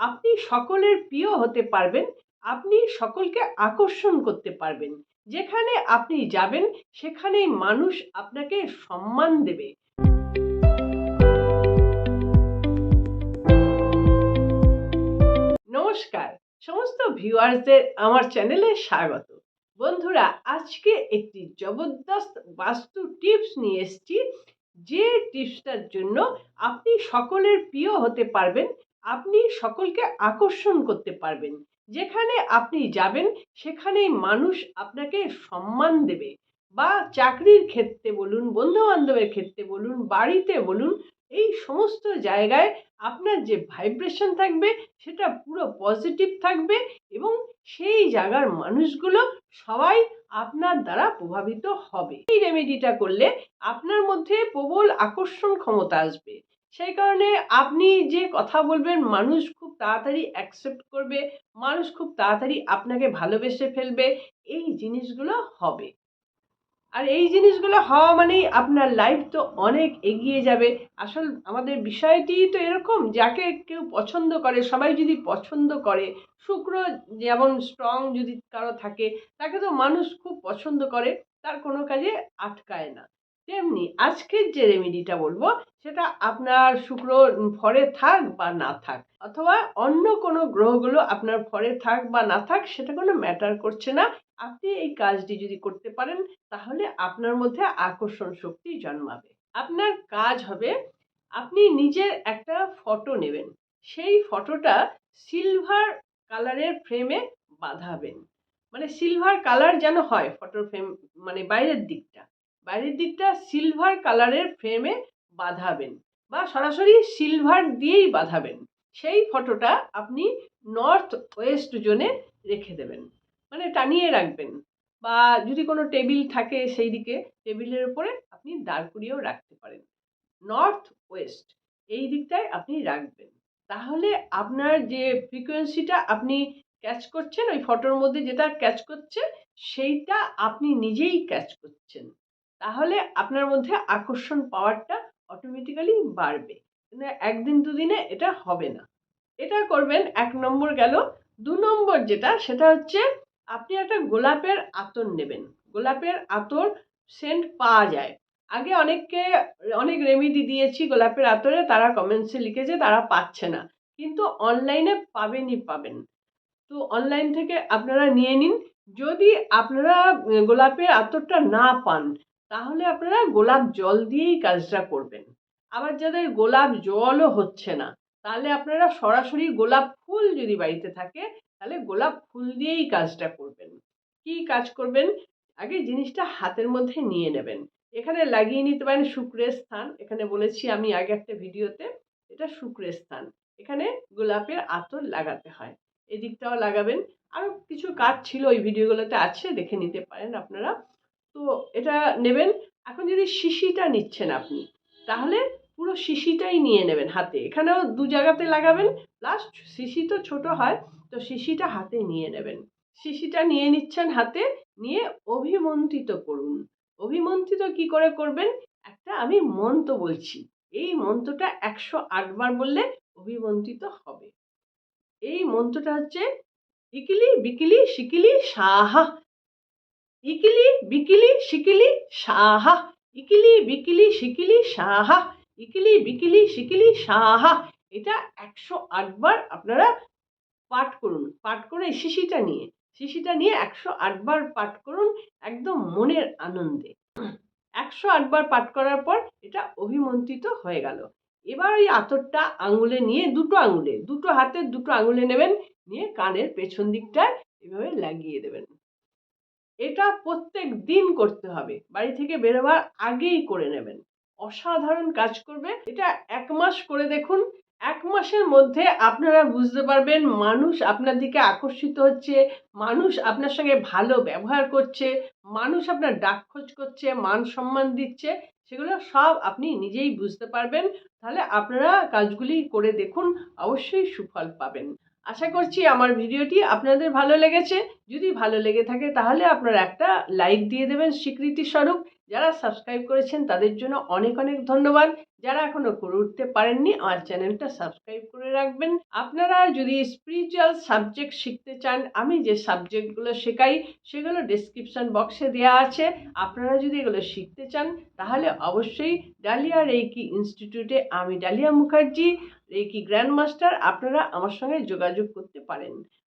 আপনি সকলের প্রিয় হতে পারবেন, আপনি সকলকে আকর্ষণ করতে পারবেন। যেখানে আপনি যাবেন, সেখানেই মানুষ আপনাকে সম্মান দেবে। নমস্কার, সমস্ত ভিউয়ার্সদের আমার চ্যানেলে স্বাগত। বন্ধুরা, আজকে একটি জবরদস্ত বাস্তু টিপস নিয়ে এসেছি। যে টিপসটার জন্য আপনি সকলের প্রিয় হতে পারবেন আপনি সকলকে আকর্ষণ করতে পারবেন। যেখানে আপনি যাবেন, সেখানেই মানুষ আপনাকে সম্মান দেবে। বা চাকরির ক্ষেত্রে বলুন বন্ধু বান্ধবের ক্ষেত্রে বলুন, বাড়িতে বলুন, এই সমস্ত জায়গায় আপনার যে ভাইব্রেশন থাকবে, সেটা পুরো পজিটিভ থাকবে এবং সেই জায়গার মানুষগুলো সবাই আপনার দ্বারা প্রভাবিত হবে। এই রেমেডিটা করলে আপনার মধ্যে প্রবল আকর্ষণ ক্ষমতা আসবে। সেই কারণে আপনি যে কথা বলবেন, মানুষ খুব তাড়াতাড়ি অ্যাকসেপ্ট করবে, মানুষ খুব তাড়াতাড়ি আপনাকে ভালোবেসে ফেলবে, এই জিনিসগুলো হবে। আর এই জিনিসগুলো হওয়া মানেই আপনার লাইফ তো অনেক এগিয়ে যাবে। আসল আমাদের বিষয়টি তো এরকম, যাকে কেউ পছন্দ করে, সবাই যদি পছন্দ করে, শুক্র যেমন স্ট্রং যদি কারও থাকে, তাকে তো মানুষ খুব পছন্দ করে, তার কোনো কাজে আটকায় না। তেমনি আজকের যে রেমেডিটা বলব, সেটা আপনার শুক্র ফরে থাক বা না থাক, অথবা অন্য কোনো গ্রহগুলো আপনার ফরে থাক বা না থাক, সেটা কোনো ম্যাটার করছে না। আপনি এই কাজটি যদি করতে পারেন, তাহলে আপনার মধ্যে আকর্ষণ শক্তি জন্মাবে। আপনার কাজ হবে, আপনি নিজের একটা ফটো নেবেন। সেই ফটোটা সিলভার কালারের ফ্রেমে বাঁধাবেন। মানে সিলভার কালার যেন হয় ফটোর ফ্রেম মানে বাইরের দিকটা বাইরের দিকটা সিলভার কালারের ফ্রেমে বাঁধাবেন বা সরাসরি সিলভার দিয়েই বাঁধাবেন। সেই ফটোটা আপনি নর্থ ওয়েস্ট জোনে রেখে দেবেন। মানে টানিয়ে রাখবেন বা যদি কোনো টেবিল থাকে সেই দিকে টেবিলের উপরে আপনি দাঁড় করিয়েও রাখতে পারেন। নর্থ ওয়েস্ট এই দিকটায় আপনি রাখবেন। তাহলে আপনার যে ফ্রিকোয়েন্সিটা আপনি ক্যাচ করছেন, ওই ফটোর মধ্যে যেটা ক্যাচ করছে, সেইটা আপনি নিজেই ক্যাচ করছেন। তাহলে আপনার মধ্যে আকর্ষণ পাওয়ারটা অটোমেটিক্যালি বাড়বে। কিন্তু একদিন দুদিনে এটা হবে না। এটা করবেন, এক নম্বর গেল। দু নম্বর যেটা, সেটা হচ্ছে আপনি একটা গোলাপের আতর নেবেন। গোলাপের আতর সেন্ট পাওয়া যায়। আগে অনেককে, অনেক রেমিডি দিয়েছি গোলাপের আতরে, তারা কমেন্টসে লিখেছে, তারা পাচ্ছে না। কিন্তু অনলাইনে পাবেনই পাবেন। তো অনলাইন থেকে আপনারা নিয়ে নিন। যদি আপনারা গোলাপের আতরটা না পান তাহলে আপনারা গোলাপ জল দিয়েই কাজটা করবেন। আবার যাদের গোলাপ জলও হচ্ছে না, তাহলে আপনারা সরাসরি গোলাপ ফুল যদি বাড়িতে থাকে, তাহলে গোলাপ ফুল দিয়েই কাজটা করবেন। কি কাজ করবেন? আগে জিনিসটা হাতের মধ্যে নিয়ে নেবেন। এখানে লাগিয়ে নিতে পারেন শুক্রের স্থান। এখানে বলেছি আমি আগে একটা ভিডিওতে, এটা শুক্রের স্থান। এখানে গোলাপের আতর লাগাতে হয়। এদিকটাও লাগাবেন। আরও কিছু কাজ ছিল ওই ভিডিওগুলোতে আছে, দেখে নিতে পারেন আপনারা। তো এটা নেবেন। এখন যদি শিশিটা নিচ্ছেন আপনি, তাহলে পুরো শিশিটাই নিয়ে নেবেন হাতে। এখানেও দু জায়গাতে লাগাবেন। প্লাস শিশি তো ছোট হয়, তো শিশিটা হাতে নিয়ে নেবেন। শিশিটা নিয়ে নিচ্ছেন হাতে, নিয়ে অভিমন্ত্রিত করুন। অভিমন্ত্রিত কি করে করবেন? একটা আমি মন্ত্র বলছি। এই মন্ত্রটা একশো আটবার বললে অভিমন্ত্রিত হবে। এই মন্ত্রটা হচ্ছে, ইকিলি বিকিলি শিকিলি সাহা ইকিলি বিকিলি শিকিলি সাহা। ইকিলি বিকিলি শিকিলি সাহা। ইকিলি বিকিলি শিকিলি সাহা। এটা একশো আটবার আপনারা পাঠ করুন। পাঠ করে শিশিটা নিয়ে। শিশিটা নিয়ে একশো আটবার পাঠ করুন একদম মনের আনন্দে। একশো আটবার পাঠ করার পর এটা অভিমন্ত্রিত হয়ে গেল। এবার ওই আতরটা আঙুলে নিয়ে দুটো আঙুলে, দুটো হাতের দুটো আঙুলে নেবেন, নিয়ে কানের পেছন দিকটায় এভাবে লাগিয়ে দেবেন। এটা প্রত্যেক দিন করতে হবে। বাড়ি থেকে বেরোবার আগেই করে নেবেন। অসাধারণ কাজ করবে। এটা এক মাস করে দেখুন। এক মাসের মধ্যে আপনারা বুঝতে পারবেন মানুষ আপনার দিকে আকর্ষিত হচ্ছে, মানুষ আপনার সঙ্গে ভালো ব্যবহার করছে, মানুষ আপনার ডাক খোঁজ করছে, মান সম্মান দিচ্ছে, সেগুলো সব আপনি নিজেই বুঝতে পারবেন। তাহলে আপনারা কাজগুলি করে দেখুন, অবশ্যই সুফল পাবেন। আশা করছি আমার ভিডিওটি আপনাদের ভালো লেগেছে। যদি ভালো লেগে থাকে তাহলে আপনারা একটা লাইক দিয়ে দেবেন স্বীকৃতি স্বরূপ যারা সাবস্ক্রাইব করেছেন তাদের জন্য অনেক অনেক ধন্যবাদ। যারা এখনও করে উঠতে পারেননি, আমার চ্যানেলটা সাবস্ক্রাইব করে রাখবেন। আপনারা যদি স্পিরিচুয়াল সাবজেক্ট শিখতে চান, আমি যে সাবজেক্টগুলো শেখাই, সেগুলো ডেসক্রিপশন বক্সে দেওয়া আছে। আপনারা যদি এগুলো শিখতে চান, তাহলে অবশ্যই ডালিয়া রেইকি ইনস্টিটিউটে আমি Dalia Mukherjee, reiki grand master আপনারা আমার সঙ্গে যোগাযোগ করতে পারেন।